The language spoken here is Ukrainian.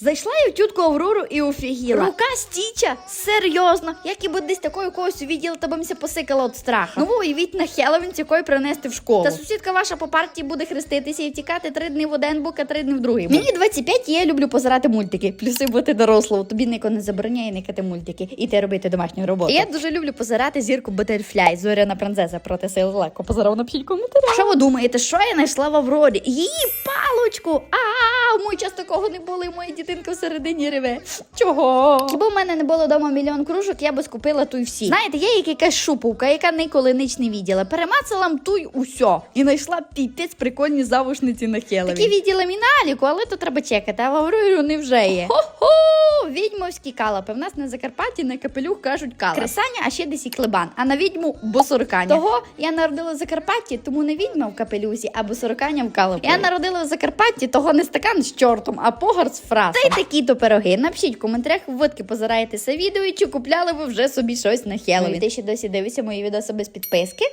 Зайшла я в тютку Аврору і офігіла. Рука стіча, серйозно. Як і би десь такою когось увіділа, та бимся посикала від страха. Ну уявіть на Хеллоуін якої принести в школу. Та сусідка ваша по партії буде хреститися і втікати три дні в один бук, а три дні в другий. Мені 25, і я люблю позирати мультики. Плюси бути дорослою. Тобі ніко не забороняє никати мультики і ти робити домашню роботу. І я дуже люблю позирати зірку Бетельфляй, зоряна принцеса проти сил легко. Позирав напишіть коментарі. Що ви думаєте, що я знайшла в Аврорі? Її палочку! В мій час такого не було, і моя дітинка всередині реве. Чого? Якби в мене не було вдома мільйон кружок, я би скупила ту й всі. Знаєте, є як якась шуповка, яка ніколи ніч не відділа. Перемацала м ту й усьо. І знайшла піпець прикольні завушниці на Хелові. Такі відділи міналіку, але то треба чекати, а в Аврорі вони вже є. Хо-хо! Відьмовські калапи. В нас на Закарпатті на капелюх кажуть калап. Кресання, а ще десь і клебан. А на відьму босоркання. Того я народила в Закарпатті, тому не відьма в капелюсі, а босоркання в калапі. Я народила в Закарпатті, того не стакан з чортом, а погар з фрасом. Та й такі то пироги. Напишіть в коментарях, вводки позираєте це відео і чи купляли ви вже собі щось на Хеллоуін. Ну, ти ще досі дивишся мої відео без підписки?